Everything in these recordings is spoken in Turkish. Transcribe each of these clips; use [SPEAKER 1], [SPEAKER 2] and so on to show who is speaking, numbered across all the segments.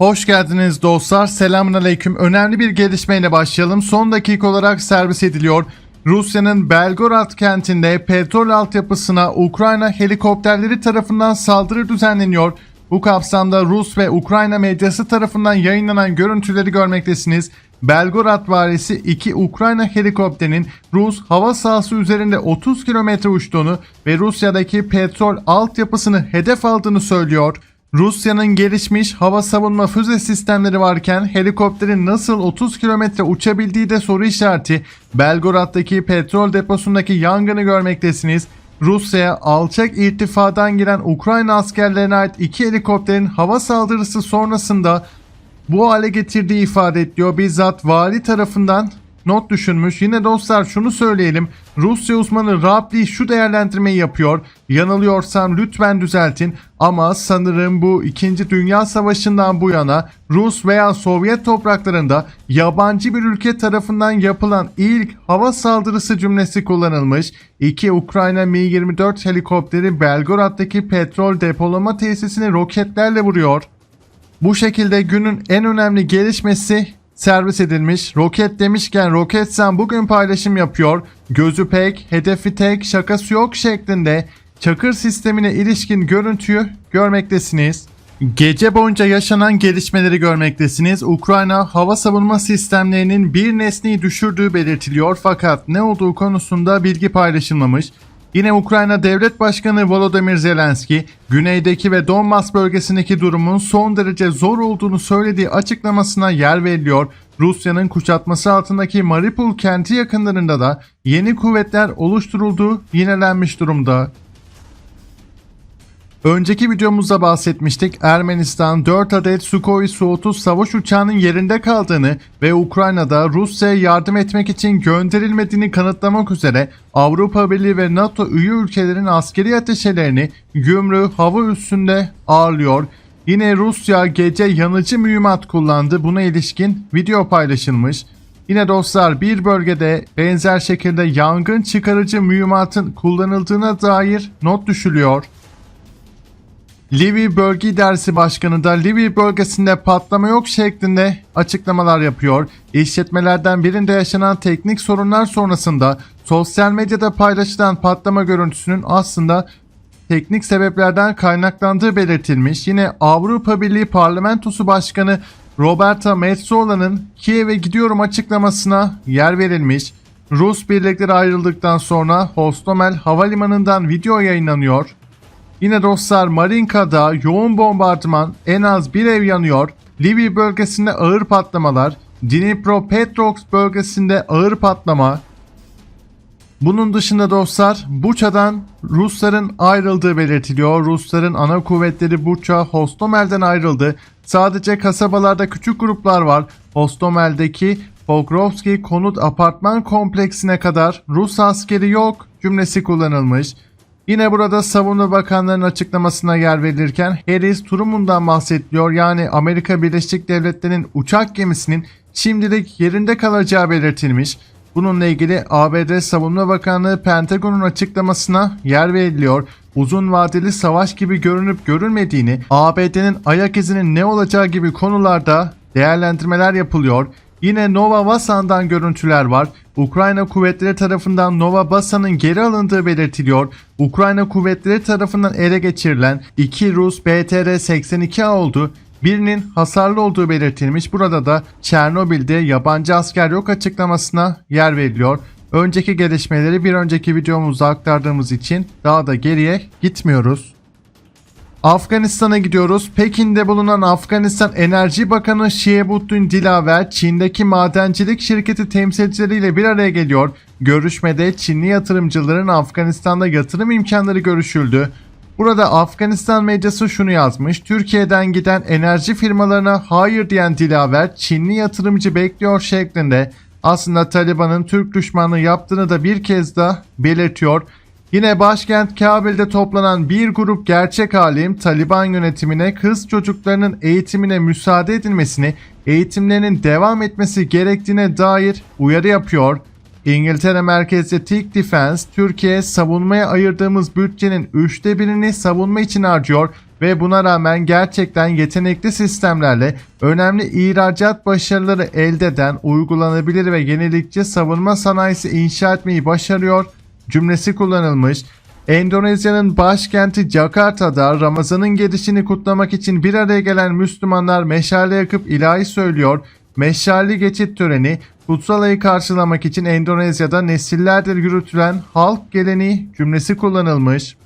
[SPEAKER 1] Hoş geldiniz dostlar. Selamun aleyküm. Önemli bir gelişmeyle başlayalım. Son dakika olarak servis ediliyor. Rusya'nın Belgorod kentinde petrol altyapısına Ukrayna helikopterleri tarafından saldırı düzenleniyor. Bu kapsamda Rus ve Ukrayna medyası tarafından yayınlanan görüntüleri görmektesiniz. Belgorod valisi iki Ukrayna helikopterinin Rus hava sahası üzerinde 30 kilometre uçtuğunu ve Rusya'daki petrol altyapısını hedef aldığını söylüyor. Rusya'nın gelişmiş hava savunma füze sistemleri varken helikopterin nasıl 30 kilometre uçabildiği de soru işareti. Belgorad'daki petrol deposundaki yangını görmektesiniz. Rusya'ya alçak irtifadan giren Ukrayna askerlerine ait iki helikopterin hava saldırısı sonrasında bu hale getirdiği ifade ediliyor. Bizzat vali tarafından not düşünmüş. Yine dostlar şunu söyleyelim. Rusya uzmanı Rabli şu değerlendirmeyi yapıyor. Yanılıyorsam lütfen düzeltin. Ama sanırım bu 2. Dünya Savaşı'ndan bu yana Rus veya Sovyet topraklarında yabancı bir ülke tarafından yapılan ilk hava saldırısı cümlesi kullanılmış. İki Ukrayna Mi-24 helikopteri Belgorad'daki petrol depolama tesisini roketlerle vuruyor. Bu şekilde günün en önemli gelişmesi servis edilmiş. Roket demişken Roketsan bugün paylaşım yapıyor. Gözü pek, hedefi tek, şakası yok şeklinde çakır sistemine ilişkin görüntüyü görmektesiniz. Gece boyunca yaşanan gelişmeleri görmektesiniz. Ukrayna hava savunma sistemlerinin bir nesneyi düşürdüğü belirtiliyor fakat ne olduğu konusunda bilgi paylaşılmamış. Yine Ukrayna Devlet Başkanı Volodymyr Zelenski, güneydeki ve Donbas bölgesindeki durumun son derece zor olduğunu söylediği açıklamasına yer veriliyor. Rusya'nın kuşatması altındaki Mariupol kenti yakınlarında da yeni kuvvetler oluşturulduğu yinelenmiş durumda. Önceki videomuzda bahsetmiştik. Ermenistan 4 adet Sukhoi Su-30 savaş uçağının yerinde kaldığını ve Ukrayna'da Rusya'ya yardım etmek için gönderilmediğini kanıtlamak üzere Avrupa Birliği ve NATO üye ülkelerin askeri ateşelerini gümrü hava üssünde ağırlıyor. Yine Rusya gece yanıcı mühimmat kullandı. Buna ilişkin video paylaşılmış. Yine dostlar bir bölgede benzer şekilde yangın çıkarıcı mühimmatın kullanıldığına dair not düşülüyor. Livi Bölge İdaresi Başkanı da Livi bölgesinde patlama yok şeklinde açıklamalar yapıyor. İşletmelerden birinde yaşanan teknik sorunlar sonrasında sosyal medyada paylaşılan patlama görüntüsünün aslında teknik sebeplerden kaynaklandığı belirtilmiş. Yine Avrupa Birliği Parlamentosu Başkanı Roberta Metsola'nın Kiev'e gidiyorum açıklamasına yer verilmiş. Rus birlikleri ayrıldıktan sonra Hostomel havalimanından video yayınlanıyor. Yine dostlar Marinka'da yoğun bombardıman en az bir ev yanıyor. Livi bölgesinde ağır patlamalar. Dnipropetrovsk bölgesinde ağır patlama. Bunun dışında dostlar Buça'dan Rusların ayrıldığı belirtiliyor. Rusların ana kuvvetleri Buça, Hostomel'den ayrıldı. Sadece kasabalarda küçük gruplar var. Hostomel'deki Pokrovski konut apartman kompleksine kadar Rus askeri yok cümlesi kullanılmış. Yine burada Savunma Bakanlarının açıklamasına yer verilirken Harris Truman'dan bahsediliyor. Yani Amerika Birleşik Devletleri'nin uçak gemisinin şimdilik yerinde kalacağı belirtilmiş. Bununla ilgili ABD Savunma Bakanlığı Pentagon'un açıklamasına yer veriliyor. Uzun vadeli savaş gibi görünüp görülmediğini, ABD'nin ayak izinin ne olacağı gibi konularda değerlendirmeler yapılıyor. Yine Nova Vasan'dan görüntüler var. Ukrayna kuvvetleri tarafından Nova Basan'ın geri alındığı belirtiliyor. Ukrayna kuvvetleri tarafından ele geçirilen 2 Rus BTR-82A oldu. Birinin hasarlı olduğu belirtilmiş. Burada da Çernobil'de yabancı asker yok açıklamasına yer veriliyor. Önceki gelişmeleri bir önceki videomuzda aktardığımız için daha da geriye gitmiyoruz. Afganistan'a gidiyoruz. Pekin'de bulunan Afganistan Enerji Bakanı Şiebuddin Dilaver, Çin'deki madencilik şirketi temsilcileriyle bir araya geliyor. Görüşmede Çinli yatırımcıların Afganistan'da yatırım imkanları görüşüldü. Burada Afganistan medyası şunu yazmış. Türkiye'den giden enerji firmalarına hayır diyen Dilaver, Çinli yatırımcı bekliyor şeklinde aslında Taliban'ın Türk düşmanlığı yaptığını da bir kez daha belirtiyor. Yine başkent Kabil'de toplanan bir grup gerçek alim Taliban yönetimine kız çocuklarının eğitimine müsaade edilmesini, eğitimlerinin devam etmesi gerektiğine dair uyarı yapıyor. İngiltere merkezli Tick Defense, Türkiye savunmaya ayırdığımız bütçenin üçte birini savunma için harcıyor. ve buna rağmen gerçekten yetenekli sistemlerle önemli ihracat başarıları elde eden uygulanabilir ve yenilikçi savunma sanayisi inşa etmeyi başarıyor cümlesi kullanılmış. Endonezya'nın başkenti Jakarta'da Ramazan'ın gelişini kutlamak için bir araya gelen Müslümanlar meşale yakıp ilahi söylüyor. Meşalli geçit töreni kutsal ayı karşılamak için Endonezya'da nesillerdir yürütülen halk geleneği cümlesi kullanılmış.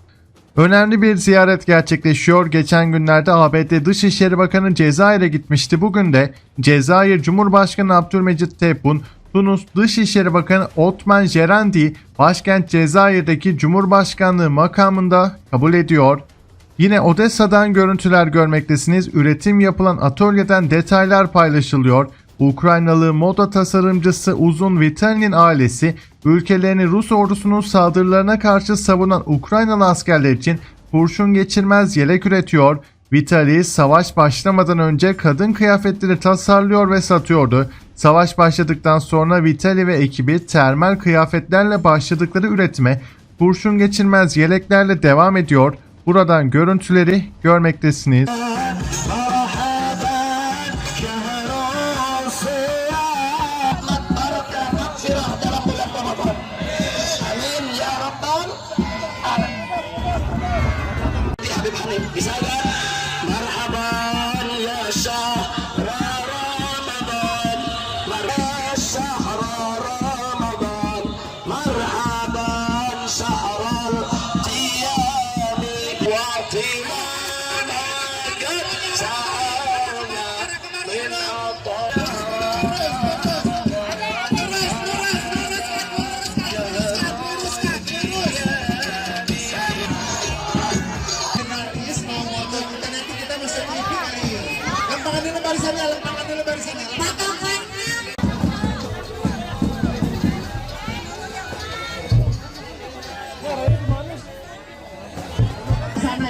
[SPEAKER 1] Önemli bir ziyaret gerçekleşiyor. Geçen günlerde ABD Dışişleri Bakanı Cezayir'e gitmişti. Bugün de Cezayir Cumhurbaşkanı Abdülmecit Tebboun, Tunus Dışişleri Bakanı Otman Jerendi, başkent Cezayir'deki Cumhurbaşkanlığı makamında kabul ediyor. Yine Odessa'dan görüntüler görmektesiniz. Üretim yapılan atölyeden detaylar paylaşılıyor. Ukraynalı moda tasarımcısı Uzun Vitalinin ailesi ülkelerini Rus ordusunun saldırılarına karşı savunan Ukraynalı askerler için kurşun geçirmez yelek üretiyor. Vitali savaş başlamadan önce kadın kıyafetleri tasarlıyor ve satıyordu. Savaş başladıktan sonra Vitali ve ekibi termal kıyafetlerle başladıkları üretime kurşun geçirmez yeleklerle devam ediyor. Buradan görüntüleri görmektesiniz.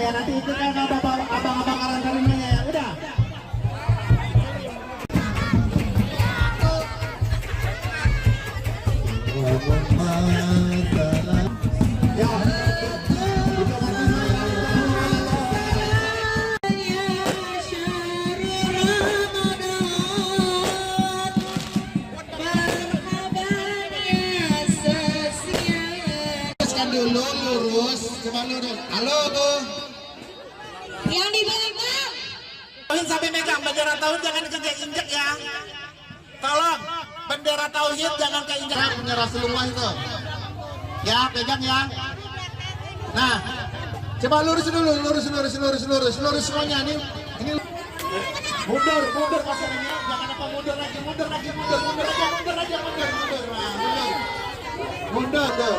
[SPEAKER 2] Ya
[SPEAKER 3] nanti itu kan abang-abang karantinanya ya udah. Dulu lurus, coba lurus. Halo tuh.
[SPEAKER 4] Yang di belakang.
[SPEAKER 3] Sampai megang bendera tauhid jangan keinjek injek ya. Tolong bendera tauhid jangan keinjek. Punya Rasulullah itu. Ya pegang ya. Nah, coba lurus dulu, lurus, lurus, lurus, lurus, lurus semuanya nih. Ini mundur, mundur pasangannya. Jangan apa mundur lagi, mundur lagi, mundur, mundur aja, mundur aja, mundur, mundur. Nah, mundur. Mundur tuh.